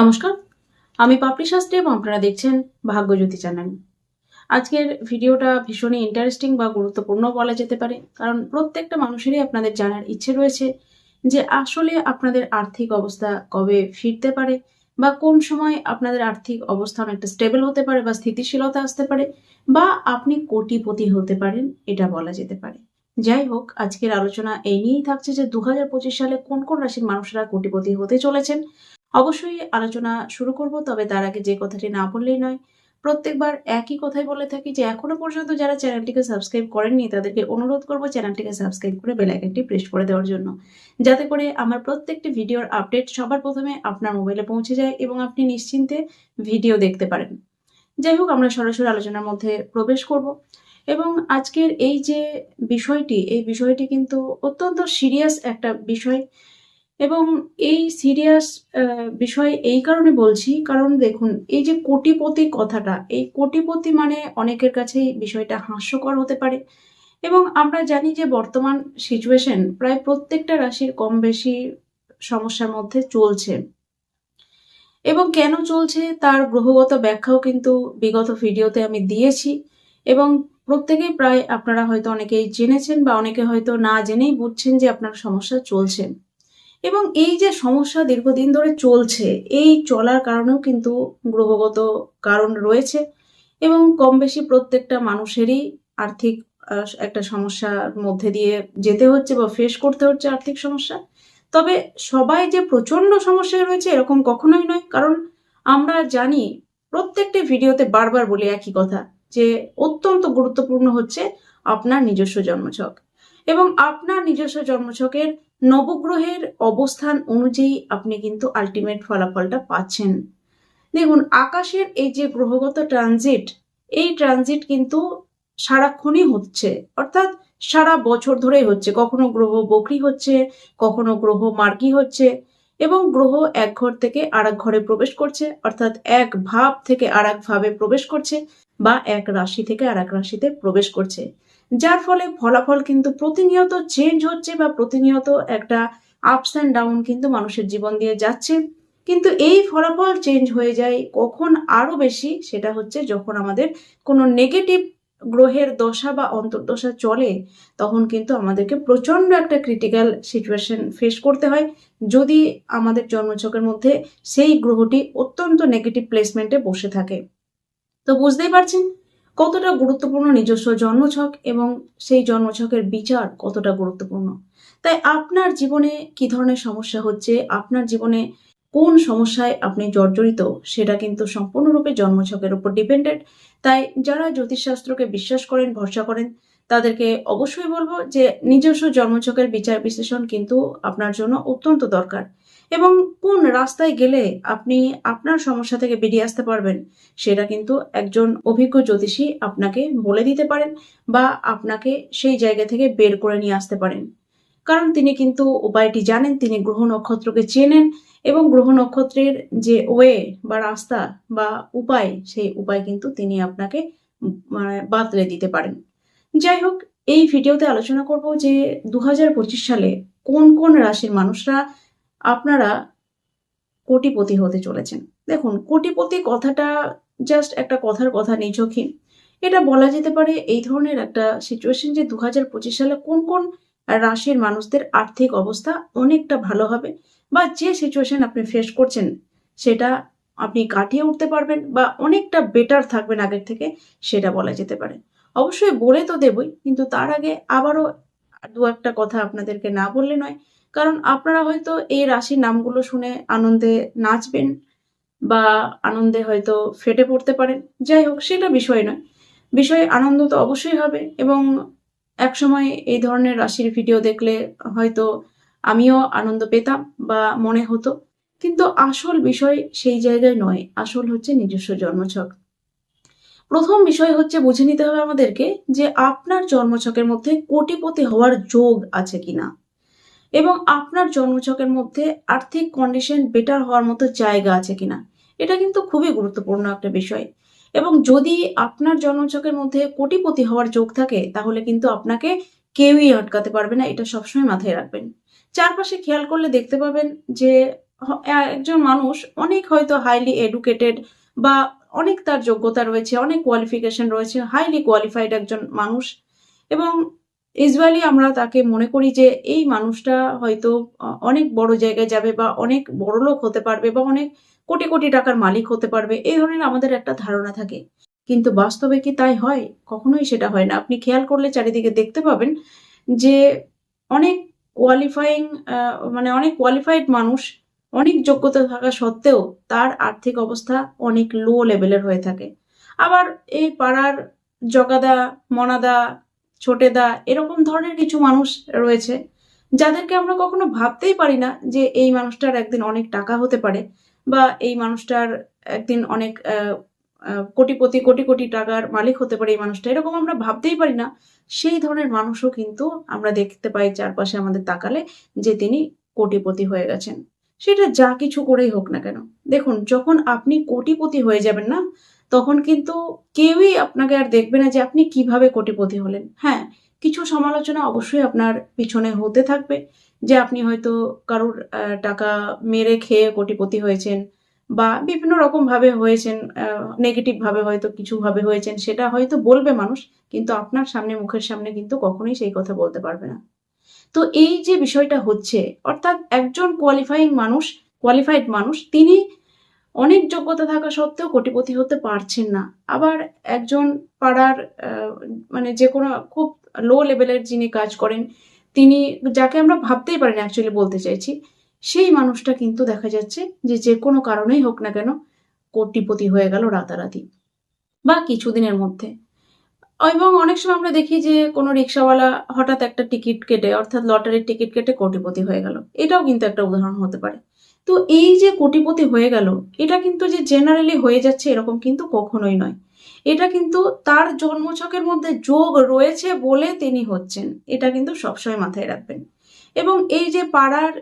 নমস্কার। আমি পাপড়ি শাস্ত্রী এবং আপনারা দেখছেন ভাগ্যজ্যোতি চ্যানেল। আজকের ভিডিওটা ভীষণই ইন্টারেস্টিং বা গুরুত্বপূর্ণ বলা যেতে পারে, কারণ প্রত্যেকটা মানুষেরই আপনাদের জানার ইচ্ছে রয়েছে যে আসলে আপনাদের আর্থিক অবস্থা কবে ফিরতে পারে বা কোন সময় আপনাদের আর্থিক অবস্থা অনেকটা স্টেবল হতে পারে বা স্থিতিশীলতা আসতে পারে বা আপনি কোটিপতি হতে পারেন এটা বলা যেতে পারে। যাই হোক, আজকের আলোচনা এই নিয়েই থাকছে যে দু হাজার পঁচিশ সালে কোন কোন রাশির মানুষরা কোটিপতি হতে চলেছেন অবশ্যই আলোচনা শুরু করব, তবে তার আগে যে কথাটি না বললেই নয়, প্রত্যেকবার একই কথাই বলে থাকি যে এখনও পর্যন্ত যারা চ্যানেলটিকে সাবস্ক্রাইব করেননি, তাদেরকে অনুরোধ করব চ্যানেলটিকে সাবস্ক্রাইব করে বেল আইকনটি প্রেস করে দেওয়ার জন্য। যাতে করে আমার প্রত্যেকটি ভিডিওর আপডেট সবার প্রথমে আপনার মোবাইলে পৌঁছে যায় এবং আপনি নিশ্চিন্তে ভিডিও দেখতে পারেন। যাই হোক, আমরা সরাসরি আলোচনার মধ্যে প্রবেশ করব এবং আজকের এই যে বিষয়টি, এই বিষয়টি কিন্তু অত্যন্ত সিরিয়াস একটা বিষয়। এবং এই সিরিয়াস বিষয় এই কারণে বলছি, কারণ দেখুন, এই যে কোটিপতি কথাটা, এই কোটিপতি মানে অনেকের কাছেই বিষয়টা হাস্যকর হতে পারে। এবং আমরা জানি যে বর্তমান সিচুয়েশন প্রায় প্রত্যেকটা রাশির কম বেশি সমস্যার মধ্যে চলছে। এবং কেন চলছে তার গ্রহগত ব্যাখ্যাও কিন্তু বিগত ভিডিওতে আমি দিয়েছি। এবং প্রত্যেকেই প্রায় আপনারা হয়তো অনেকেই জেনেছেন বা অনেকে হয়তো না জেনেই বুঝছেন যে আপনার সমস্যা চলছে। এবং এই যে সমস্যা দীর্ঘদিন ধরে চলছে, এই চলার কারণেও কিন্তু গ্রহগত কারণ রয়েছে এবং কম বেশি প্রত্যেকটা মানুষেরই আর্থিক একটা সমস্যার মধ্যে দিয়ে যেতে হচ্ছে বা ফেস করতে হচ্ছে আর্থিক সমস্যা। তবে সবাই যে প্রচণ্ড সমস্যায় রয়েছে এরকম কখনোই নয়, কারণ আমরা জানি, প্রত্যেকটি ভিডিওতে বারবার বলি একই কথা যে অত্যন্ত গুরুত্বপূর্ণ হচ্ছে আপনার নিজস্ব জন্মছক এবং আপনার নিজস্ব জন্মছকের নবগ্রহের অবস্থান অনুযায়ী আপনি কিন্তু আলটিমেট ফলাফলটা পাচ্ছেন। দেখুন, আকাশের এই যে গ্রহগত ট্রানজিট এই ট্রানজিট কিন্তু সারাক্ষণই হচ্ছে। অর্থাৎ সারা বছর ধরেই হচ্ছে। কখনো গ্রহ বকরি হচ্ছে, কখনো গ্রহ মার্কি হচ্ছে এবং গ্রহ এক ঘর থেকে আর ঘরে প্রবেশ করছে। অর্থাৎ এক ভাব থেকে আর ভাবে প্রবেশ করছে বা এক রাশি থেকে আর রাশিতে প্রবেশ করছে। যার ফলে ফলাফল কিন্তু প্রতিনিয়ত চেঞ্জ হচ্ছে বা প্রতিনিয়ত একটা আপস অ্যান্ড ডাউন কিন্তু মানুষের জীবন দিয়ে যাচ্ছে। কিন্তু এই ফলাফল চেঞ্জ হয়ে যায় কখন আরও বেশি সেটা হচ্ছে যখন আমাদের কোনো নেগেটিভ গ্রহের দশা বা অন্তর্দশা চলে, তখন কিন্তু আমাদেরকে প্রচণ্ড একটা ক্রিটিক্যাল সিচুয়েশন ফেস করতে হয়। যদি আমাদের জন্মছকের মধ্যে সেই গ্রহটি অত্যন্ত নেগেটিভ প্লেসমেন্টে বসে থাকে। তো বুঝতেই পারছেন? কতটা গুরুত্বপূর্ণ নিজস্ব জন্মছক এবং সেই জন্মছকের বিচার কতটা গুরুত্বপূর্ণ? তাই আপনার জীবনে কি ধরনের সমস্যা হচ্ছে? আপনার জীবনে কোন সমস্যায় আপনি জর্জরিত? সেটা কিন্তু সম্পূর্ণরূপে জন্মছকের উপর ডিপেন্ডেন্ট তাই যারা জ্যোতিষশাস্ত্রকে বিশ্বাস করেন, ভরসা করেন, তাদেরকে অবশ্যই বলব যে নিজস্ব জন্মছকের বিচার বিশ্লেষণ কিন্তু আপনার জন্য অত্যন্ত দরকার। এবং কোন রাস্তায় গেলে আপনি আপনার সমস্যা থেকে বেরিয়ে আসতে পারবেন, সেটা কিন্তু একজন অভিজ্ঞ জ্যোতিষী আপনাকে বলে দিতে পারেন বা আপনাকে সেই জায়গা থেকে বের করে নিয়ে আসতে পারেন। কারণ তিনি কিন্তু উপায়টি জানেন, তিনি গ্রহ নক্ষত্রকে চেনেন এবং গ্রহ নক্ষত্রের যে ওয়ে বা রাস্তা বা উপায়, সেই উপায় কিন্তু তিনি আপনাকে মানে বাতলে দিতে পারেন। যাই হোক, এই ভিডিওতে আলোচনা করব যে দু হাজার পঁচিশ সালে কোন কোন রাশির মানুষরা আপনারা কোটিপতি হতে চলেছেন। দেখুন, কোটিপতি কথাটা জাস্ট একটা কথার কথা নিছকই এটা বলা যেতে পারে এই ধরনের একটা সিচুয়েশন যে দু হাজার পঁচিশ সালে কোন কোন রাশির মানুষদের আর্থিক অবস্থা অনেকটা ভালো হবে বা যে সিচুয়েশন আপনি ফেস করছেন সেটা আপনি কাটিয়ে উঠতে পারবেন বা অনেকটা বেটার থাকবেন আগের থেকে সেটা বলা যেতে পারে। অবশ্যই বলে তো দেবই, কিন্তু তার আগে আবারও দু একটা কথা আপনাদেরকে না বললে নয়। কারণ আপনারা হয়তো এই রাশির নামগুলো শুনে আনন্দে নাচবেন বা আনন্দে হয়তো ফেটে পড়তে পারেন। যাই হোক, সেটা বিষয় নয়। বিষয়ে আনন্দ তো অবশ্যই হবে এবং একসময় এই ধরনের রাশির ভিডিও দেখলে হয়তো আমিও আনন্দ পেতাম বা মনে হতো। কিন্তু আসল বিষয় সেই জায়গায় নয়, আসল হচ্ছে নিজস্ব জন্মছক। প্রথম বিষয় হচ্ছে বুঝে নিতে হবে আমাদেরকে যে আপনার জন্মছকের মধ্যে কোটিপতি হওয়ার যোগ আছে কিনা। এবং আপনার জন্মছকের মধ্যে আর্থিক কন্ডিশন বেটার হওয়ার মতো জায়গা আছে কিনা? এটা কিন্তু খুবই গুরুত্বপূর্ণ একটা বিষয়। এবং যদি আপনার জন্মছকের মধ্যে কোটিপতি হওয়ার যোগ থাকে, তাহলে কিন্তু আপনাকে কেউই আটকাতে পারবে না, এটা সবসময় মাথায় রাখবেন। চারপাশে খেয়াল করলে দেখতে পাবেন যে একজন মানুষ অনেক হয়তো হাইলি এডুকেটেড বা অনেক তার যোগ্যতা রয়েছে, অনেক কোয়ালিফিকেশন রয়েছে হাইলি কোয়ালিফাইড একজন মানুষ। এবং ইউজুয়ালি আমরা তাকে মনে করি যে এই মানুষটা হয়তো অনেক বড় জায়গায় যাবে বা অনেক বড় লোক হতে পারবে বা অনেক কোটি কোটি টাকার মালিক হতে পারবে, এই ধরনের আমাদের একটা ধারণা থাকে। কিন্তু বাস্তবে কি তাই হয়? কখনোই সেটা হয় না। আপনি খেয়াল করলে চারিদিকে দেখতে পাবেন যে অনেক কোয়ালিফাইং মানে অনেক কোয়ালিফাইড মানুষ, অনেক যোগ্যতা থাকা সত্ত্বেও তার আর্থিক অবস্থা অনেক লো লেভেলের হয়ে থাকে। আবার এই পাড়ার জগাদা, মনাদা ছোটেদা, এরকম ধরনের কিছু মানুষ রয়েছে যাদেরকে আমরা কখনো ভাবতেই পারি না যে এই মানুষটার একদিন অনেক টাকা হতে পারে বা এই মানুষটার একদিন অনেক কোটিপতি, কোটি কোটি টাকার মালিক হতে পারে এই মানুষটা। এরকম আমরা ভাবতেই পারি না। সেই ধরনের মানুষও কিন্তু আমরা দেখতে পাই চারপাশে আমাদের তাকালে যে তিনি কোটিপতি হয়ে গেছেন। সেটা যা কিছু করেই হোক না কেন। দেখুন, যখন আপনি কোটিপতি হয়ে যাবেন না তখন কিন্তু কেউই আপনাকে আর দেখবে না যে আপনি কীভাবে কোটিপতি হলেন। হ্যাঁ কিছু সমালোচনা অবশ্যই আপনার পিছনে হতে থাকবে যে আপনি হয়তো কারোর টাকা মেরে খেয়ে কোটিপতি হয়েছেন বা বিভিন্ন রকম ভাবে হয়েছেন নেগেটিভ ভাবে হয়তো কিছু ভাবে হয়েছেন, সেটা হয়তো বলবে মানুষ, কিন্তু আপনার সামনে, মুখের সামনে কিন্তু কখনোই সেই কথা বলতে পারবে না। তো এই যে বিষয়টা হচ্ছে, অর্থাৎ একজন কোয়ালিফাইং মানুষ কোয়ালিফাইড মানুষ, তিনি অনেক যোগ্যতা থাকা সত্ত্বেও কোটিপতি হতে পারছেন না। আবার একজন পাড়ার মানে যে কোনো খুব লো লেভেলের যিনি কাজ করেন, তিনি যাকে আমরা ভাবতেই পারি না অ্যাকচুয়ালি বলতে চাইছি, সেই মানুষটা কিন্তু দেখা যাচ্ছে যে যে কোনো কারণেই হোক না কেন কোটিপতি হয়ে গেল রাতারাতি বা কিছুদিনের মধ্যে। এবং অনেক সময় আমরা দেখি যে কোনো রিক্সাওয়ালা হঠাৎ একটা টিকিট কেটে, অর্থাৎ লটারির টিকিট কেটে কোটিপতি হয়ে গেল। এটাও কিন্তু একটা উদাহরণ হতে পারে। তো এই যে কোটিপতি হয়ে গেল, এটা কিন্তু যে জেনারেলি হয়ে যাচ্ছে এরকম কিন্তু কখনোই নয়। এটা কিন্তু তার জন্মছকের মধ্যে যোগ রয়েছে বলে তিনি হচ্ছেন, এটা কিন্তু সবসময় মাথায় রাখবেন। এবং এই যে পাড়ার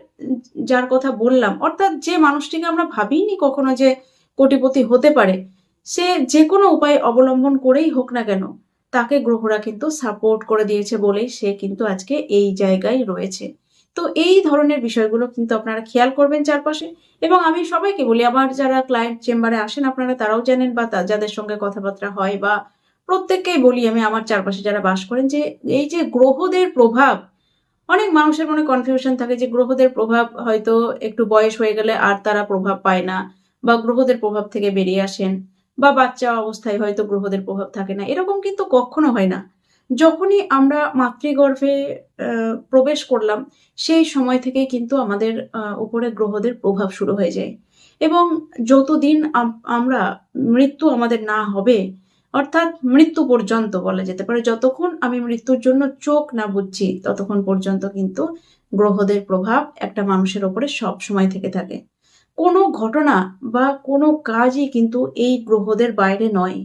যার কথা বললাম, অর্থাৎ যে মানুষটিকে আমরা ভাবিনি কখনো যে কোটিপতি হতে পারে, সে যে কোনো উপায় অবলম্বন করেই হোক না কেন, তাকে গ্রহরা কিন্তু সাপোর্ট করে দিয়েছে বলেই সে কিন্তু আজকে এই জায়গায় রয়েছে। তো এই ধরনের বিষয়গুলো কিন্তু আপনারা খেয়াল করবেন চারপাশে। এবং আমি সবাইকে বলি আমার যারা ক্লায়েন্ট চেম্বারে আসেন, আপনারা তারাও জানেন বা যাদের সঙ্গে কথাবার্তা হয় বা প্রত্যেককেই বলি আমি আমার চারপাশে যারা বাস করেন যে, এই যে গ্রহদের প্রভাব, অনেক মানুষের মনে কনফিউশন থাকে যে গ্রহদের প্রভাব হয়তো একটু বয়স হয়ে গেলে আর তারা প্রভাব পায় না বা গ্রহদের প্রভাব থেকে বেরিয়ে আসেন বা বাচ্চা অবস্থায় হয়তো গ্রহদের প্রভাব থাকে না। এরকম কিন্তু কখনো হয় না। যখনই আমরা মাতৃগর্ভে প্রবেশ করলাম, সেই সময় থেকেই কিন্তু আমাদের উপরে গ্রহদের প্রভাব শুরু হয়ে যায়। এবং যতদিন আমরা মৃত্যু আমাদের না হবে, অর্থাৎ মৃত্যু পর্যন্ত বলা যেতে পারে, যতক্ষণ আমি মৃত্যুর জন্য চোখ না বুঝছি, ততক্ষণ পর্যন্ত কিন্তু গ্রহদের প্রভাব একটা মানুষের ওপরে সব সময় থেকে থাকে। কোনো ঘটনা বা কোনো কাজই কিন্তু এই গ্রহদের বাইরে নয়।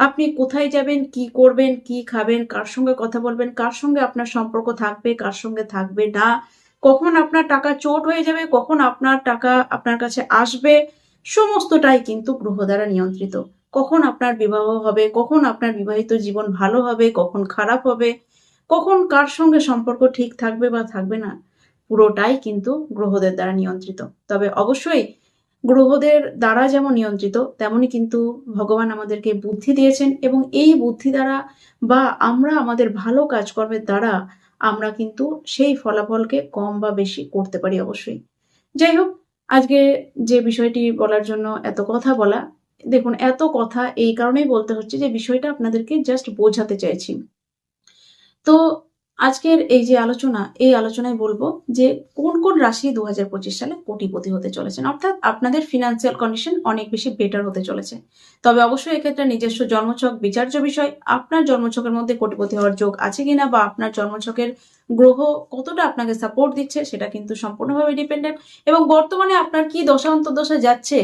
আপনি কোথায় যাবেন, কি করবেন, কি খাবেন, কার সঙ্গে কথা বলবেন, কার সঙ্গে আপনার সম্পর্ক থাকবে, কার সঙ্গে থাকবে না, কখন আপনার টাকা চোট হয়ে যাবে, কখন আপনার টাকা আপনার কাছে আসবে, সমস্তটাই কিন্তু গ্রহ দ্বারা নিয়ন্ত্রিত। কখন আপনার বিবাহ হবে, কখন আপনার বিবাহিত জীবন ভালো হবে, কখন খারাপ হবে, কখন কার সঙ্গে সম্পর্ক ঠিক থাকবে বা থাকবে না, পুরোটাই কিন্তু গ্রহদের দ্বারা নিয়ন্ত্রিত। তবে অবশ্যই গ্রহদের দ্বারা যেমন নিয়ন্ত্রিত তেমনি কিন্তু ভগবান আমাদেরকে বুদ্ধি দিয়েছেন এবং এই বুদ্ধি দ্বারা বা আমরা আমাদের ভালো কাজকর্মের দ্বারা আমরা কিন্তু সেই ফলাফলকে কম বা বেশি করতে পারি অবশ্যই। যাই হোক, আজকে যে বিষয়টি বলার জন্য এত কথা বলা, দেখুন, এত কথা এই কারণেই বলতে হচ্ছে যে বিষয়টা আপনাদেরকে জাস্ট বোঝাতে চাইছি। তো আজকের এই যে আলোচনা, এই আলোচনায় বলব যে কোন কোন রাশি দু হাজার পঁচিশ সালে কোটিপতি হতে চলেছেন? অর্থাৎ আপনাদের ফিনান্সিয়াল কন্ডিশন অনেক বেশি বেটার হতে চলেছে। তবে অবশ্যই এক্ষেত্রে নিজস্ব জন্মছক, বিচার্য বিষয়, আপনার জন্মছকের মধ্যে কোটিপতি হওয়ার যোগ আছে কিনা বা আপনার জন্মছকের গ্রহ কতটা আপনাকে সাপোর্ট দিচ্ছে সেটা কিন্তু সম্পূর্ণভাবে ডিপেন্ডেন্ট এবং বর্তমানে আপনার কি দশা, অন্তর্দশা যাচ্ছে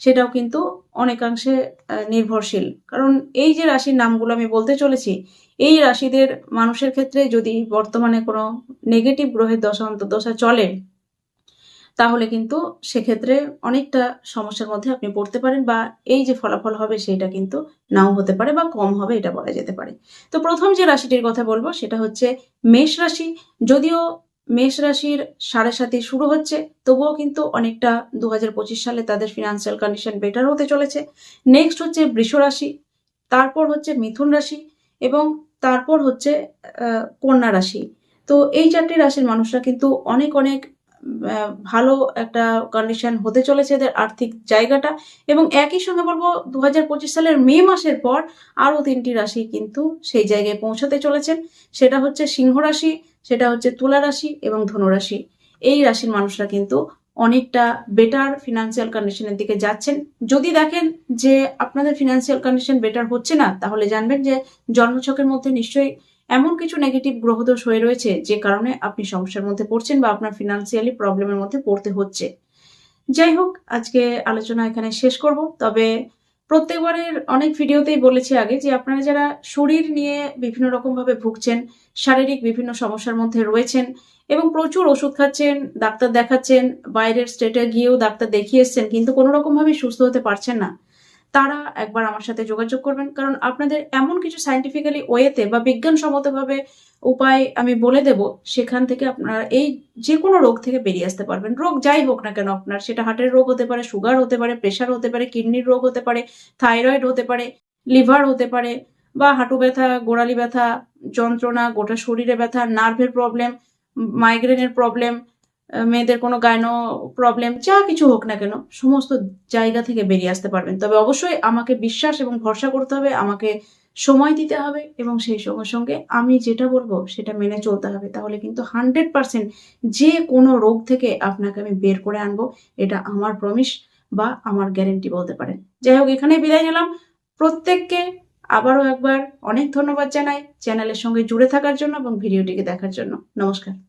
সেটাও কিন্তু অনেকাংশে নির্ভরশীল। কারণ এই যে রাশির নামগুলো আমি বলতে চলেছি এই রাশিদের মানুষের ক্ষেত্রে যদি বর্তমানে কোনো নেগেটিভ গ্রহের দশা অন্তর্দশা চলে, তাহলে কিন্তু সেক্ষেত্রে অনেকটা সমস্যার মধ্যে আপনি পড়তে পারেন বা এই যে ফলাফল হবে সেটা কিন্তু নাও হতে পারে বা কম হবে এটা বলা যেতে পারে। তো প্রথম যে রাশিটির কথা বলব সেটা হচ্ছে মেষ রাশি। যদিও মেষ রাশির সাড়ে সাথে শুরু হচ্ছে, তবুও কিন্তু অনেকটা দু হাজার পঁচিশ সালে তাদের ফিনান্সিয়াল কন্ডিশন বেটার হতে চলেছে। নেক্সট হচ্ছে বৃষ রাশি, তারপর হচ্ছে মিথুন রাশি এবং তারপর হচ্ছে কন্যা রাশি। তো এই চারটি রাশির মানুষরা কিন্তু অনেক অনেক ভালো একটা কন্ডিশন হতে চলেছে এদের আর্থিক জায়গাটা এবং একই সঙ্গে বলব দু হাজার পঁচিশ সালের মে মাসের পর আরও তিনটি রাশি কিন্তু সেই জায়গায় পৌঁছাতে চলেছেন সেটা হচ্ছে সিংহ রাশি, সেটা হচ্ছে তুলা রাশি এবং ধনুরাশি এই রাশির মানুষরা কিন্তু অনেকটা বেটার ফিনান্সিয়াল কন্ডিশনের দিকে যাচ্ছেন। যদি দেখেন যে আপনাদের ফিনান্সিয়াল কন্ডিশন বেটার হচ্ছে না, তাহলে জানবেন যে জন্মছকের মধ্যে নিশ্চয়ই এমন কিছু নেগেটিভ গ্রহদোষ হয়ে রয়েছে, যে কারণে আপনি সমস্যার মধ্যে পড়ছেন বা আপনার ফিনান্সিয়ালি প্রবলেমের মধ্যে পড়তে হচ্ছে। যাই হোক, আজকে আলোচনা এখানে শেষ করব, তবে প্রত্যেকবারের অনেক ভিডিওতেই বলেছি আগে যে আপনারা যারা শরীর নিয়ে বিভিন্ন রকম ভাবে ভুগছেন, শারীরিক বিভিন্ন সমস্যার মধ্যে রয়েছেন এবং প্রচুর ওষুধ খাচ্ছেন, ডাক্তার দেখাচ্ছেন, বাইরের স্টেটে গিয়েও ডাক্তার দেখিয়ে এসছেন, কিন্তু কোনো রকম ভাবে সুস্থ হতে পারছেন না তারা একবার আমার সাথে যোগাযোগ করবেন। কারণ আপনাদের এমন কিছু সাইন্টিফিক্যালি ওয়েতে বা বিজ্ঞানসম্মতভাবে উপায় আমি বলে দেব, সেখান থেকে আপনারা এই যে কোনো রোগ থেকে বেরিয়ে আসতে পারবেন। রোগ যাই হোক না কেন আপনার, সেটা হার্টের রোগ হতে পারে সুগার হতে পারে প্রেশার হতে পারে কিডনির রোগ হতে পারে থাইরয়েড হতে পারে লিভার হতে পারে, বা হাঁটু ব্যথা, গোড়ালি ব্যথা, যন্ত্রণা, গোটা শরীরে ব্যথা নার্ভের প্রবলেম মাইগ্রেনের প্রবলেম মেয়েদের কোনো গায়নো প্রবলেম যা কিছু হোক না কেন, সমস্ত জায়গা থেকে বেরিয়ে আসতে পারবেন। তবে অবশ্যই আমাকে বিশ্বাস এবং ভরসা করতে হবে, আমাকে সময় দিতে হবে এবং সেই সঙ্গে সঙ্গে আমি যেটা বলব সেটা মেনে চলতে হবে। তাহলে কিন্তু হান্ড্রেড পার্সেন্ট যে কোনো রোগ থেকে আপনাকে আমি বের করে আনব, এটা আমার প্রমিস বা আমার গ্যারেন্টি বলতে পারেন। যাই হোক এখানে বিদায় নিলাম। প্রত্যেককে আবারও একবার অনেক ধন্যবাদ জানাই চ্যানেলের সঙ্গে জুড়ে থাকার জন্য এবং ভিডিওটিকে দেখার জন্য। নমস্কার।